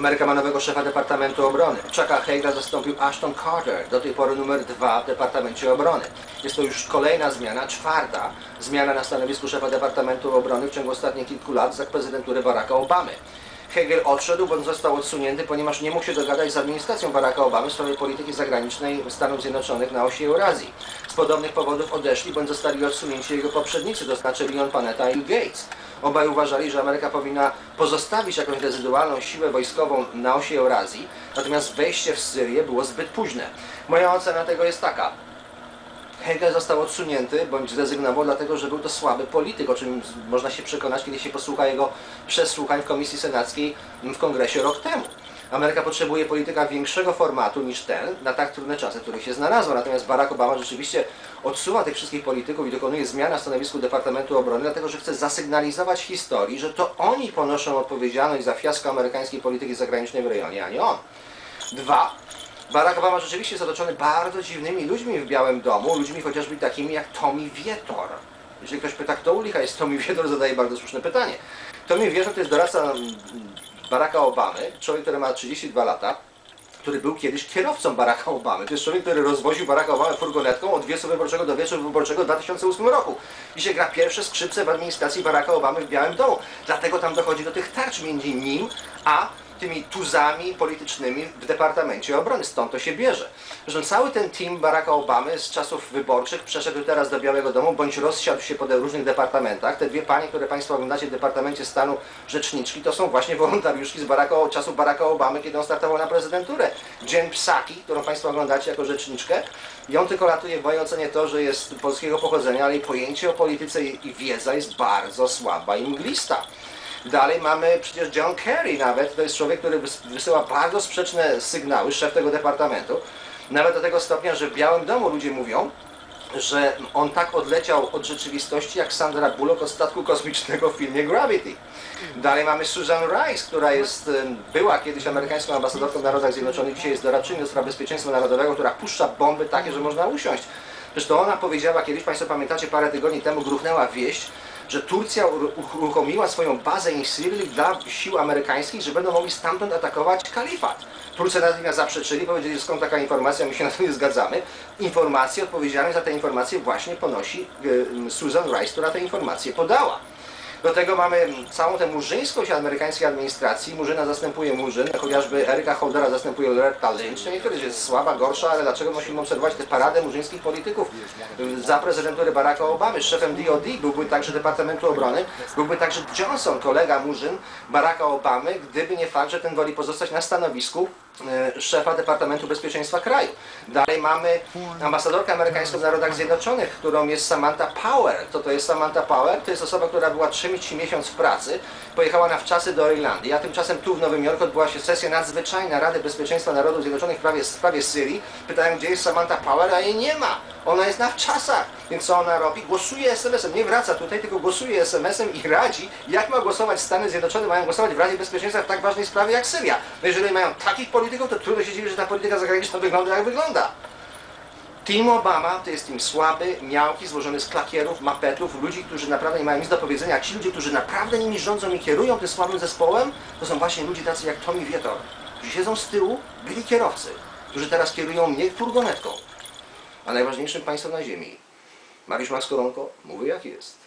Ameryka ma nowego szefa Departamentu Obrony. Chucka Hagla zastąpił Ashton Carter, do tej pory numer dwa w Departamencie Obrony. Jest to już kolejna zmiana, czwarta zmiana na stanowisku szefa Departamentu Obrony w ciągu ostatnich kilku lat za prezydentury Baracka Obamy. Hegel odszedł, bądź został odsunięty, ponieważ nie mógł się dogadać z administracją Baracka Obamy w sprawie polityki zagranicznej Stanów Zjednoczonych na osi Eurazji. Z podobnych powodów odeszli, bądź zostali odsunięci jego poprzednicy, to znaczy Leon Panetta i Gates. Obaj uważali, że Ameryka powinna pozostawić jakąś rezydualną siłę wojskową na osi Eurazji, natomiast wejście w Syrię było zbyt późne. Moja ocena tego jest taka. Hegel został odsunięty bądź zrezygnował, dlatego że był to słaby polityk, o czym można się przekonać, kiedy się posłucha jego przesłuchań w Komisji Senackiej w Kongresie rok temu. Ameryka potrzebuje polityka większego formatu niż ten na tak trudne czasy, w których się znalazła. Natomiast Barack Obama rzeczywiście odsuwa tych wszystkich polityków i dokonuje zmian na stanowisku Departamentu Obrony, dlatego że chce zasygnalizować historii, że to oni ponoszą odpowiedzialność za fiasko amerykańskiej polityki zagranicznej w rejonie, a nie on. Dwa, Barack Obama rzeczywiście jest otoczony bardzo dziwnymi ludźmi w Białym Domu, ludźmi chociażby takimi jak Tommy Vietor. Jeżeli ktoś pyta, kto u licha jest Tommy Vietor, zadaje bardzo słuszne pytanie. Tommy Vietor to jest doradca Baracka Obamy, człowiek, który ma 32 lata, który był kiedyś kierowcą Baracka Obamy. To jest człowiek, który rozwoził Baracka Obamę furgonetką od wiecu wyborczego do wiecu wyborczego w 2008 roku. Dzisiaj gra pierwsze skrzypce w administracji Baracka Obamy w Białym Domu. Dlatego tam dochodzi do tych tarć między nim a tymi tuzami politycznymi w Departamencie Obrony. Stąd to się bierze. Zresztą cały ten team Baracka Obamy z czasów wyborczych przeszedł teraz do Białego Domu, bądź rozsiadł się po różnych departamentach. Te dwie panie, które Państwo oglądacie w Departamencie Stanu Rzeczniczki, to są właśnie wolontariuszki z Baracka, czasów Baracka Obamy, kiedy on startował na prezydenturę. Jen Psaki, którą Państwo oglądacie jako rzeczniczkę, on tylko latuje w mojej ocenie to, że jest polskiego pochodzenia, ale jej pojęcie o polityce i wiedza jest bardzo słaba i mglista. Dalej mamy przecież John Kerry nawet, to jest człowiek, który wysyła bardzo sprzeczne sygnały, szef tego departamentu. Nawet do tego stopnia, że w Białym Domu ludzie mówią, że on tak odleciał od rzeczywistości jak Sandra Bullock od statku kosmicznego w filmie Gravity. Dalej mamy Susan Rice, która jest, była kiedyś amerykańską ambasadorką w Narodach Zjednoczonych, dzisiaj jest doradczynią do spraw bezpieczeństwa narodowego, która puszcza bomby takie, że można usiąść. Zresztą ona powiedziała kiedyś, Państwo pamiętacie, parę tygodni temu gruchnęła wieść, że Turcja uruchomiła swoją bazę in Syrii dla sił amerykańskich, że będą mogli stamtąd atakować kalifat. Turcy natychmiast zaprzeczyli, powiedzieli, że skąd taka informacja, my się na to nie zgadzamy. Informację, odpowiedzialność za tę informację właśnie ponosi y, Susan Rice, która tę informację podała. Do tego mamy całą tę murzyńskość amerykańskiej administracji. Murzyna zastępuje murzyn, chociażby Eryka Holdera zastępuje Loretta Lynch. Nie tyle, że jest słaba, gorsza, ale dlaczego musimy obserwować tę paradę murzyńskich polityków za prezydentury Baracka Obamy? Szefem DOD byłby także Departamentu Obrony, byłby także Johnson, kolega murzyn Baracka Obamy, gdyby nie fakt, że ten woli pozostać na stanowisku e, szefa Departamentu Bezpieczeństwa kraju. Dalej mamy ambasadorkę amerykańską w Narodach Zjednoczonych, którą jest Samantha Power. To to jest Samantha Power? To jest osoba, która była 3 miesiąc w pracy, pojechała na wczasy do Irlandii, a tymczasem tu w Nowym Jorku odbyła się sesja nadzwyczajna Rady Bezpieczeństwa Narodów Zjednoczonych w sprawie, w sprawie Syrii. Pytałem, gdzie jest Samantha Power, a jej nie ma. Ona jest na wczasach. Więc co ona robi? Głosuje SMS-em. Nie wraca tutaj, tylko głosuje SMS-em i radzi, jak ma głosować Stany Zjednoczone, mają głosować w Radzie Bezpieczeństwa w tak ważnej sprawie jak Syria. No jeżeli mają takich polityków, to trudno się dziwić, że ta polityka zagraniczna wygląda jak wygląda. Team Obama to jest team słaby, miałki, złożony z klakierów, mapetów, ludzi, którzy naprawdę nie mają nic do powiedzenia. Ci ludzie, którzy naprawdę nimi rządzą i kierują tym słabym zespołem, to są właśnie ludzie tacy jak Tommy Vietor, którzy siedzą z tyłu, byli kierowcy, którzy teraz kierują mnie furgonetką. A najważniejszym państwem na ziemi. Mariusz Maskoronko mówi jak jest.